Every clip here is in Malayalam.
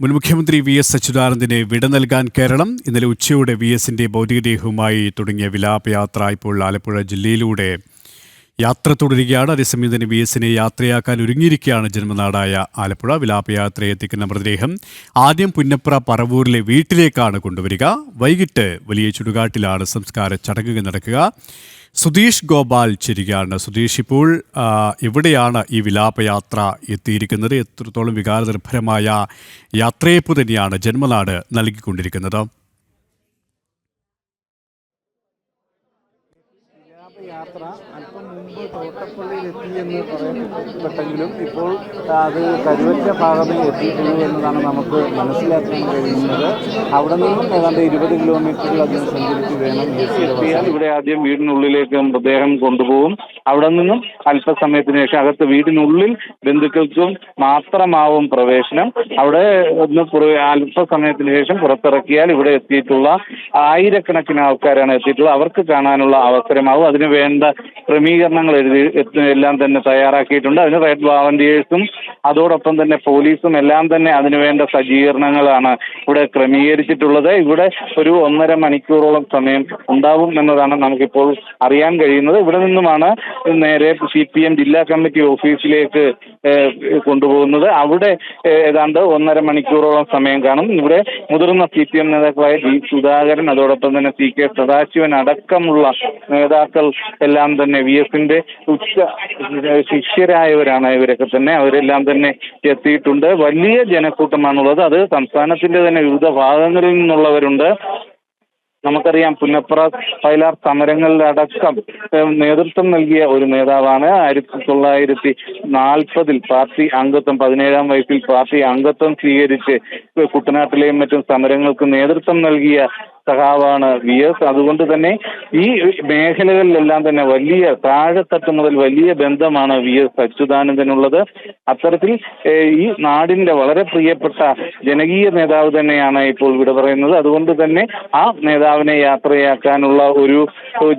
മുൻ മുഖ്യമന്ത്രി വി എസ് അച്യുതാനന്ദന് വിട നൽകാൻ കേരളം ഇന്നലെ ഉച്ചയോടെ വി എസിന്റെ ഭൗതികദേഹവുമായി തുടങ്ങിയ വിലാപയാത്ര ഇപ്പോൾ ആലപ്പുഴ ജില്ലയിലൂടെ യാത്ര തുടരുകയാണ്. അതേസമയം തന്നെ വി എസിനെ യാത്രയാക്കാൻ ഒരുങ്ങിയിരിക്കുകയാണ് ജന്മനാടായ ആലപ്പുഴ. വിലാപയാത്രയെ എത്തിക്കുന്ന മൃതദേഹം ആദ്യം പുന്നപ്ര പറവൂരിലെ വീട്ടിലേക്കാണ് കൊണ്ടുവരിക. വൈകിട്ട് വലിയ ചുടുകാട്ടിലാണ് സംസ്കാര ചടങ്ങുകൾ നടക്കുക. സുധീഷ് ഗോപാൽ ചിരികയാണ് സുധീഷ് ഇപ്പോൾ എവിടെയാണ് ഈ വിലാപയാത്ര എത്തിയിരിക്കുന്നത്? എത്രത്തോളം വികാരനിർഭരമായ യാത്രയപ്പ് തന്നെയാണ് ജന്മനാട് നൽകിക്കൊണ്ടിരിക്കുന്നത്? യാത്ര അല്പം മുമ്പ് തോട്ടപ്പള്ളിയിൽ എത്തിയെന്ന് പറയപ്പെട്ടെങ്കിലും ഇപ്പോൾ അത് കരുവറ്റ ഭാഗത്തിൽ എത്തിയിട്ടുള്ളൂ എന്നതാണ് നമുക്ക് മനസ്സിലാക്കാൻ കഴിയുന്നത്. അവിടെ നിന്നും ഏതാണ്ട് ഇരുപത് കിലോമീറ്ററിലധികം സഞ്ചരിച്ച് വേണം എത്തിയാൽ ഇവിടെ ആദ്യം വീടിനുള്ളിലേക്ക് മൃതദേഹം കൊണ്ടുപോകും. അവിടെ നിന്നും അല്പസമയത്തിന് ശേഷം അകത്ത് വീടിനുള്ളിൽ ബന്ധുക്കൾക്കും മാത്രമാവും പ്രവേശനം. അവിടെ ഒന്ന് അല്പസമയത്തിന് ശേഷം പുറത്തിറക്കിയാൽ ഇവിടെ എത്തിയിട്ടുള്ള ആയിരക്കണക്കിന് ആൾക്കാരാണ് എത്തിയിട്ടുള്ളത്. അവർക്ക് കാണാനുള്ള അവസരമാവും. അതിന് വേണ്ട ക്രമീകരണങ്ങൾ എഴുതി എല്ലാം തന്നെ തയ്യാറാക്കിയിട്ടുണ്ട്. അതിന് റെഡ് വാളണ്ടിയേഴ്സും അതോടൊപ്പം തന്നെ പോലീസും എല്ലാം തന്നെ അതിനുവേണ്ട സജ്ജീകരണങ്ങളാണ് ഇവിടെ ക്രമീകരിച്ചിട്ടുള്ളത്. ഇവിടെ ഒരു ഒന്നര മണിക്കൂറോളം സമയം ഉണ്ടാവും എന്നതാണ് നമുക്കിപ്പോൾ അറിയാൻ കഴിയുന്നത്. ഇവിടെ നിന്നുമാണ് നേരെ സി പി എം ജില്ലാ കമ്മിറ്റി ഓഫീസിലേക്ക് കൊണ്ടുപോകുന്നത്. അവിടെ ഏതാണ്ട് ഒന്നര മണിക്കൂറോളം സമയം കാണും. ഇവിടെ മുതിർന്ന സി പി എം നേതാക്കളായ ജി സുധാകരൻ അതോടൊപ്പം തന്നെ സി കെ സദാശിവൻ അടക്കമുള്ള നേതാക്കൾ എല്ലാം തന്നെ വി എഫിന്റെ ഉച്ച ശിഷ്യരായവരാണ് ഇവരൊക്കെ തന്നെ. അവരെല്ലാം തന്നെ എത്തിയിട്ടുണ്ട്. വലിയ ജനക്കൂട്ടമാണുള്ളത്. അത് സംസ്ഥാനത്തിന്റെ തന്നെ വിവിധ ഭാഗങ്ങളിൽ നിന്നുള്ളവരുണ്ട്. നമുക്കറിയാം പുന്നപ്ര വയലാർ സമരങ്ങളിലടക്കം നേതൃത്വം നൽകിയ ഒരു നേതാവാണ്. ആയിരത്തി തൊള്ളായിരത്തി നാൽപ്പതിൽ പാർട്ടി അംഗത്വം പതിനേഴാം വയസ്സിൽ പാർട്ടി അംഗത്വം സ്വീകരിച്ച് കുട്ടനാട്ടിലെയും മറ്റും സമരങ്ങൾക്ക് നേതൃത്വം നൽകിയ സഖാവാണ് വി എസ്. അതുകൊണ്ട് തന്നെ ഈ മേഖലകളിലെല്ലാം തന്നെ വലിയ താഴെത്തട്ട് മുതൽ വലിയ ബന്ധമാണ് വി എസ് അച്യുതാനന്ദനുള്ളത്. അത്തരത്തിൽ ഈ നാടിന്റെ വളരെ പ്രിയപ്പെട്ട ജനകീയ നേതാവ് തന്നെയാണ് ഇപ്പോൾ ഇവിടെ പറയുന്നത്. അതുകൊണ്ട് തന്നെ ആ നേതാവിനെ യാത്രയാക്കാനുള്ള ഒരു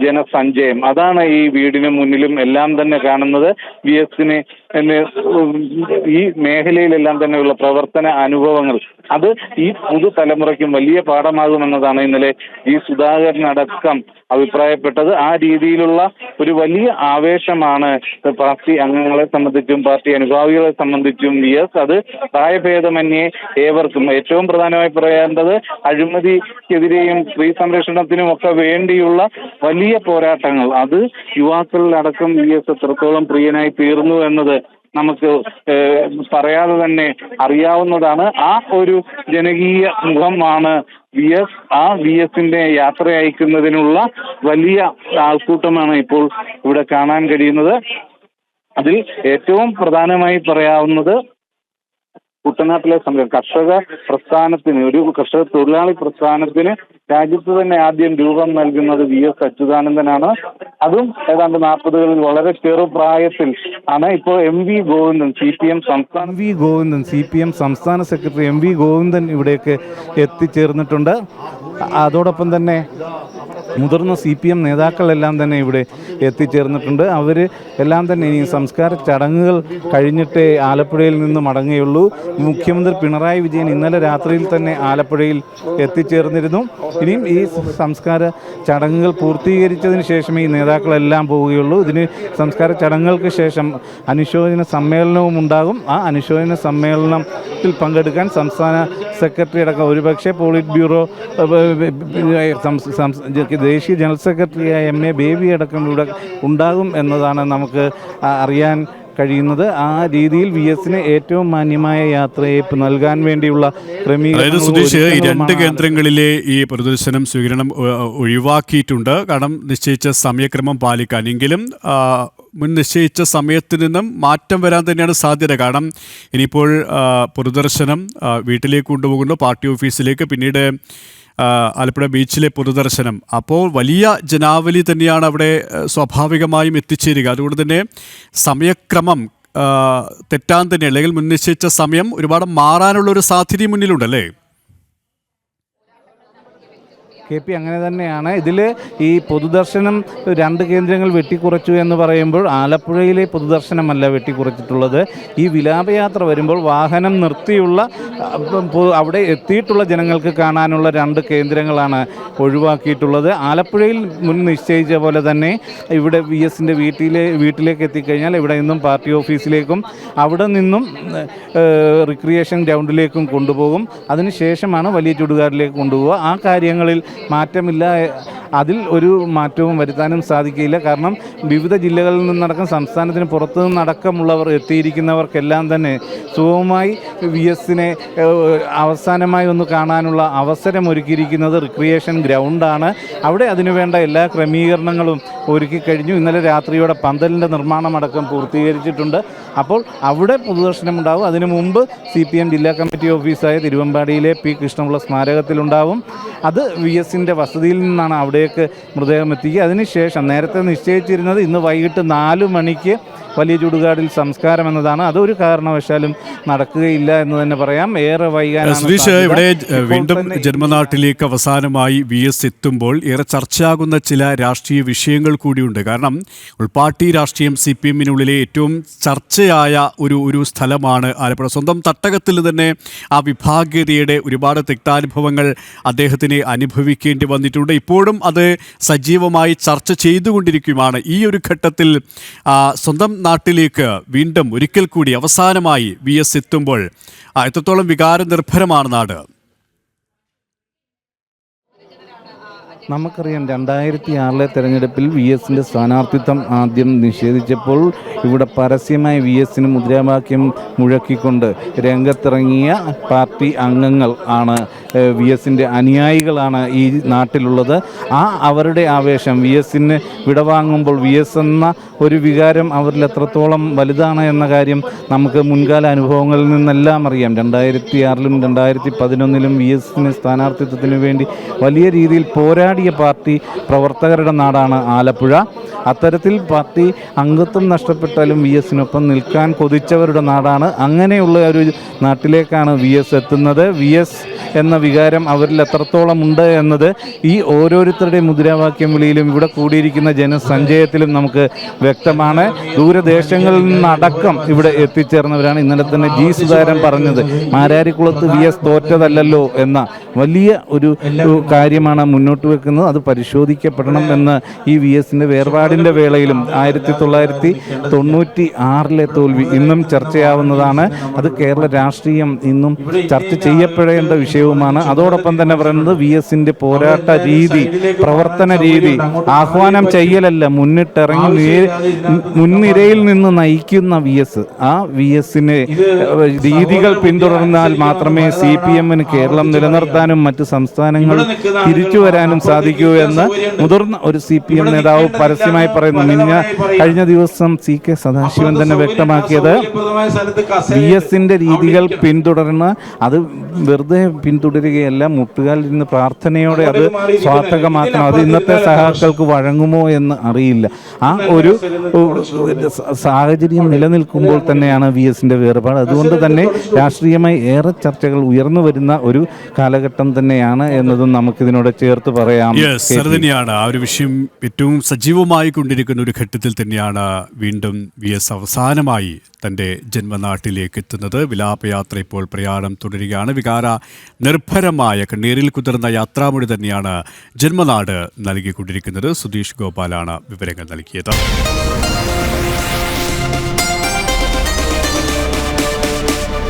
ജനസഞ്ചയം. അതാണ് ഈ വീടിന് മുന്നിലും എല്ലാം തന്നെ കാണുന്നത്. വി എസിന് ഈ മേഖലയിലെല്ലാം തന്നെയുള്ള പ്രവർത്തന അനുഭവങ്ങൾ. അത് ഈ പുതുതലമുറയ്ക്കും വലിയ പാഠമാകുമെന്നതാണ് ഇന്നലെ ഈ സുധാകരൻ അടക്കം അഭിപ്രായപ്പെട്ടത്. ആ രീതിയിലുള്ള ഒരു വലിയ ആവേശമാണ് പാർട്ടി അംഗങ്ങളെ സംബന്ധിച്ചും പാർട്ടി അനുഭാവികളെ സംബന്ധിച്ചും. യെസ് അത് പ്രായഭേദമന്യേ ഏവർക്കും. ഏറ്റവും പ്രധാനമായി പറയേണ്ടത് അഴിമതിക്കെതിരെയും സ്ത്രീ സംരക്ഷണത്തിനും ഒക്കെ വേണ്ടിയുള്ള വലിയ പോരാട്ടങ്ങൾ. അത് യുവാക്കളിലടക്കം വി എസ് എത്രത്തോളം പ്രിയനായി തീർന്നു എന്നത് നമുക്ക് പറയാതെ തന്നെ അറിയാവുന്നതാണ്. ആ ഒരു ജനകീയ മുഖമാണ് വി എസ്. ആ വി എസിന്റെ യാത്ര അയക്കുന്നതിനുള്ള വലിയ ആൾക്കൂട്ടമാണ് ഇപ്പോൾ ഇവിടെ കാണാൻ കഴിയുന്നത്. അതിൽ ഏറ്റവും പ്രധാനമായി പറയാവുന്നത് കുട്ടനാട്ടിലെ സമരം കർഷക പ്രസ്ഥാനത്തിന് ഒരു കർഷക തൊഴിലാളി പ്രസ്ഥാനത്തിന് രാജ്യത്ത് തന്നെ ആദ്യം രൂപം നൽകുന്നത് വി എസ് അച്യുതാനന്ദനാണ്. അതും ഏതാണ്ട് നാൽപ്പതുകളിൽ വളരെ ചെറുപ്രായത്തിൽ ആണ് ഇപ്പോൾ M V Govindan C P M സംസ്ഥാന V Govindan C P M സംസ്ഥാന സെക്രട്ടറി എം വി ഗോവിന്ദൻ ഇവിടേക്ക് എത്തിച്ചേർന്നിട്ടുണ്ട്. അതോടൊപ്പം തന്നെ മുതിർന്ന സി പി എം നേതാക്കളെല്ലാം തന്നെ ഇവിടെ എത്തിച്ചേർന്നിട്ടുണ്ട്. അവർ എല്ലാം തന്നെ ഇനി സംസ്കാര ചടങ്ങുകൾ കഴിഞ്ഞിട്ടേ ആലപ്പുഴയിൽ നിന്ന് മടങ്ങുകയുള്ളൂ. മുഖ്യമന്ത്രി പിണറായി വിജയൻ ഇന്നലെ രാത്രിയിൽ തന്നെ ആലപ്പുഴയിൽ എത്തിച്ചേർന്നിരുന്നു. ഇനിയും ഈ സംസ്കാര ചടങ്ങുകൾ പൂർത്തീകരിച്ചതിന് ശേഷമേ ഈ നേതാക്കളെല്ലാം പോവുകയുള്ളൂ. ഇതിന് സംസ്കാര ചടങ്ങുകൾക്ക് ശേഷം അനുശോചന സമ്മേളനവും ഉണ്ടാകും. ആ അനുശോചന സമ്മേളനത്തിൽ പങ്കെടുക്കാൻ സംസ്ഥാന സെക്രട്ടറി അടക്കം ഒരുപക്ഷെ പോളിറ്റ് ബ്യൂറോ ദേശീയ ജനറൽ സെക്രട്ടറിയായ എം എ ബേബി അടക്കം ഇവിടെ ഉണ്ടാകും എന്നതാണ് നമുക്ക് അറിയാൻ കഴിയുന്നത്. ആ രീതിയിൽ വി എസിന് ഏറ്റവും മാന്യമായ യാത്രയയപ്പ് നൽകാൻ വേണ്ടിയുള്ള ക്രമീകരണങ്ങളും സുധീഷ് ഈ രണ്ട് കേന്ദ്രങ്ങളിലെ ഈ പ്രദർശനം സ്വീകരണം ഒഴിവാക്കിയിട്ടുണ്ട്. കാരണം നിശ്ചയിച്ച സമയക്രമം പാലിക്കാൻ. എങ്കിലും മുൻ നിശ്ചയിച്ച സമയത്ത് നിന്നും മാറ്റം വരാൻ തന്നെയാണ് സാധ്യത. കാരണം ഇനിയിപ്പോൾ പ്രദർശനം പൊതുദർശനം വീട്ടിലേക്ക് കൊണ്ടുപോകുന്നു. പാർട്ടി ഓഫീസിലേക്ക്. പിന്നീട് ആലപ്പുഴ ബീച്ചിലെ പൊതുദർശനം. അപ്പോൾ വലിയ ജനാവലി തന്നെയാണ് അവിടെ സ്വാഭാവികമായും എത്തിച്ചേരുക. അതുകൊണ്ട് തന്നെ സമയക്രമം തെറ്റാൻ തന്നെ അല്ലെങ്കിൽ മുൻനിശ്ചയിച്ച സമയം ഒരുപാട് മാറാനുള്ള ഒരു സാധ്യത മുന്നിലുണ്ടല്ലേ? കെ പി അങ്ങനെ തന്നെയാണ്. ഇതിൽ ഈ പൊതുദർശനം രണ്ട് കേന്ദ്രങ്ങൾ വെട്ടിക്കുറച്ചു എന്ന് പറയുമ്പോൾ ആലപ്പുഴയിലെ പൊതുദർശനമല്ല വെട്ടിക്കുറച്ചിട്ടുള്ളത്. ഈ വിലാപയാത്ര വരുമ്പോൾ വാഹനം നിർത്തിയുള്ള അവിടെ എത്തിയിട്ടുള്ള ജനങ്ങൾക്ക് കാണാനുള്ള രണ്ട് കേന്ദ്രങ്ങളാണ് ഒഴിവാക്കിയിട്ടുള്ളത്. ആലപ്പുഴയിൽ മുൻ നിശ്ചയിച്ച പോലെ തന്നെ ഇവിടെ വി എസിന്റെ വീട്ടിലെ വീട്ടിലേക്ക് എത്തിക്കഴിഞ്ഞാൽ ഇവിടെ നിന്നും പാർട്ടി ഓഫീസിലേക്കും അവിടെ നിന്നും റിക്രിയേഷൻ ഗ്രൗണ്ടിലേക്കും കൊണ്ടുപോകും. അതിനുശേഷമാണ് വലിയ ചുടുകാടിലേക്ക് കൊണ്ടുപോകുക ആ കാര്യങ്ങളിൽ മാറ്റമില്ല. അതിൽ ഒരു മാറ്റവും വരുത്താനും സാധിക്കില്ല. കാരണം വിവിധ ജില്ലകളിൽ നിന്നടക്കം സംസ്ഥാനത്തിന് പുറത്തു നിന്നടക്കമുള്ളവർ എത്തിയിരിക്കുന്നവർക്കെല്ലാം തന്നെ സുഖമായി വി എസിനെ അവസാനമായി ഒന്ന് കാണാനുള്ള അവസരം ഒരുക്കിയിരിക്കുന്നത് റിക്രിയേഷൻ ഗ്രൗണ്ടാണ്. അവിടെ അതിനുവേണ്ട എല്ലാ ക്രമീകരണങ്ങളും ഒരുക്കി കഴിഞ്ഞു. ഇന്നലെ രാത്രിയോടെ പന്തലിന്റെ നിർമ്മാണമടക്കം പൂർത്തീകരിച്ചിട്ടുണ്ട്. അപ്പോൾ അവിടെ പൊതുദർശനം ഉണ്ടാവും. അതിനു മുമ്പ് സി പി എം ജില്ലാ കമ്മിറ്റി ഓഫീസായ തിരുവമ്പാടിയിലെ പി കൃഷ്ണപിള്ള സ്മാരകത്തിലുണ്ടാവും. അത് വി എസിന്റെ വസതിയിൽ നിന്നാണ് അവിടേക്ക് മൃതദേഹം എത്തിക്കുക. അതിനുശേഷം നേരത്തെ നിശ്ചയിച്ചിരുന്നത് ഇന്ന് വൈകിട്ട് നാല് മണിക്ക് വലിയ ചുടുകാടിൽ സംസ്കാരം എന്നതാണ്. അതൊരു കാരണവശാലും നടക്കുകയില്ല എന്ന് തന്നെ പറയാം. ഏറെ വൈകാനാണ് സുധീഷ് ഇവിടെ വീണ്ടും ജന്മനാട്ടിലേക്ക് അവസാനമായി വി എസ് എത്തുമ്പോൾ ഏറെ ചർച്ചയാകുന്ന ചില രാഷ്ട്രീയ വിഷയങ്ങൾ കൂടിയുണ്ട്. കാരണം ഉൾപാർട്ടി രാഷ്ട്രീയം സി പി എമ്മിനുള്ളിലെ ഏറ്റവും ചർച്ചയായ ഒരു ഒരു സ്ഥലമാണ് ആലപ്പുഴ. സ്വന്തം തട്ടകത്തിൽ തന്നെ ആ വിഭാഗീയതയുടെ ഒരുപാട് തിക്താനുഭവങ്ങൾ അദ്ദേഹത്തിന് അനുഭവിക്കേണ്ടി വന്നിട്ടുണ്ട്. ഇപ്പോഴും അത് സജീവമായി ചർച്ച ചെയ്തുകൊണ്ടിരിക്കുകയാണ്. ഈ ഒരു ഘട്ടത്തിൽ സ്വന്തം നാട്ടിലേക്ക് വീണ്ടും ഒരിക്കൽ കൂടി അവസാനമായി വി എസ് എത്തുമ്പോൾ എത്രത്തോളം വികാര നിർഭരമാണ് നാട്. നമുക്കറിയാം രണ്ടായിരത്തി ആറിലെ തെരഞ്ഞെടുപ്പിൽ വി എസിന്റെ സ്ഥാനാർത്ഥിത്വം ആദ്യം നിഷേധിച്ചപ്പോൾ ഇവിടെ പരസ്യമായി വി എസിന് മുദ്രാവാക്യം മുഴക്കിക്കൊണ്ട് രംഗത്തിറങ്ങിയ പാർട്ടി അംഗങ്ങൾ ആണ് വി എസിന്റെ അനുയായികളാണ് ഈ നാട്ടിലുള്ളത്. ആ അവരുടെ ആവേശം വി എസിന് വിടവാങ്ങുമ്പോൾ വി എസ് എന്ന ഒരു വികാരം അവരിൽ എത്രത്തോളം വലുതാണ് എന്ന കാര്യം നമുക്ക് മുൻകാല അനുഭവങ്ങളിൽ നിന്നെല്ലാം അറിയാം. രണ്ടായിരത്തി ആറിലും രണ്ടായിരത്തി പതിനൊന്നിലും വി എസിന് സ്ഥാനാർത്ഥിത്വത്തിന് വേണ്ടി വലിയ രീതിയിൽ പോരാടിയ പാർട്ടി പ്രവർത്തകരുടെ നാടാണ് ആലപ്പുഴ. അത്തരത്തിൽ പാർട്ടി അംഗത്വം നഷ്ടപ്പെട്ടാലും വി എസിനൊപ്പം നിൽക്കാൻ കൊതിച്ചവരുടെ നാടാണ്. അങ്ങനെയുള്ള ഒരു നാട്ടിലേക്കാണ് വി എസ് എത്തുന്നത്. വി എസ് എന്ന വികാരം അവരിൽ എത്രത്തോളം ഉണ്ട് എന്നത് ഈ ഓരോരുത്തരുടെയും മുദ്രാവാക്യം വിളിയിലും ഇവിടെ കൂടിയിരിക്കുന്ന ജനസഞ്ചയത്തിലും നമുക്ക് വ്യക്തമാണ്. ദൂരദേശങ്ങളിൽ നിന്നടക്കം ഇവിടെ എത്തിച്ചേർന്നവരാണ്. ഇന്നലെ തന്നെ ജി സുധാരൻ പറഞ്ഞത് മാരാരിക്കുളത്ത് വി എസ് തോറ്റതല്ലല്ലോ എന്ന വലിയ ഒരു കാര്യമാണ് മുന്നോട്ട് വെക്കുന്നത്. അത് പരിശോധിക്കപ്പെടണം എന്ന് ഈ വി എസിന്റെ വേർപാടിന്റെ വേളയിലും ആയിരത്തി തൊള്ളായിരത്തി തൊണ്ണൂറ്റി ആറിലെ തോൽവി ഇന്നും ചർച്ചയാവുന്നതാണ്. അത് കേരള രാഷ്ട്രീയം ഇന്നും ചർച്ച ചെയ്യപ്പെടേണ്ട വിഷയവുമാണ്. അതോടൊപ്പം തന്നെ പറയുന്നത് വി എസിന്റെ പോരാട്ട രീതി പ്രവർത്തന രീതി ആഹ്വാനം ചെയ്യലല്ല മുന്നിട്ടിറങ്ങി മുൻനിരയിൽ നിന്ന് നയിക്കുന്ന വി എസ് ആ വി എസിന് രീതികൾ പിന്തുടർന്നാൽ മാത്രമേ സി പി എമ്മിന് കേരളം നിലനിർത്താനും മറ്റ് സംസ്ഥാനങ്ങൾ തിരിച്ചു വരാനും സാധിക്കൂ എന്ന് മുതിർന്ന ഒരു സി പി എം നേതാവ് പരസ്യമായി പറയുന്നു. മിഞ്ഞ കഴിഞ്ഞ ദിവസം സി കെ സദാശിവൻ തന്നെ വ്യക്തമാക്കിയത് വി എസിന്റെ രീതികൾ പിന്തുടർന്ന് അത് വെറുതെ പിന്തുടരുകയല്ല മുട്ടുകാലിൽ നിന്ന് പ്രാർത്ഥനയോടെ അത് സ്വാർത്ഥകമാക്കണം. അത് ഇന്നത്തെ സഹാക്കൾക്ക് വഴങ്ങുമോ എന്ന് അറിയില്ല. ആ ഒരു സാഹചര്യം നിലനിൽക്കുമ്പോൾ തന്നെയാണ് വി എസിന്റെ വേർപാട്. അതുകൊണ്ട് തന്നെ രാഷ്ട്രീയമായി ഏറെ ചർച്ചകൾ ഉയർന്നു വരുന്ന ഒരു കാലഘട്ടം തന്നെയാണ് എന്നതും നമുക്കിതിനോട് ചേർത്ത് പറയാം. ആ ഒരു വിഷയം ഏറ്റവും സജീവമായി കൊണ്ടിരിക്കുന്ന ഒരു ഘട്ടത്തിൽ തന്നെയാണ് വീണ്ടും വി എസ് അവസാനമായി തന്റെ ജന്മനാട്ടിലേക്ക് എത്തുന്നത് വിലാപയാത്ര ഇപ്പോൾ പ്രയാണം തുടരുകയാണ്. വികാര നിർഭരമായ കണ്ണീരിൽ കുതിർന്ന യാത്രാമൊഴി തന്നെയാണ് ജന്മനാട് നൽകിക്കൊണ്ടിരിക്കുന്നത്. സുധീഷ് ഗോപാലാണ് വിവരങ്ങൾ നൽകിയത്.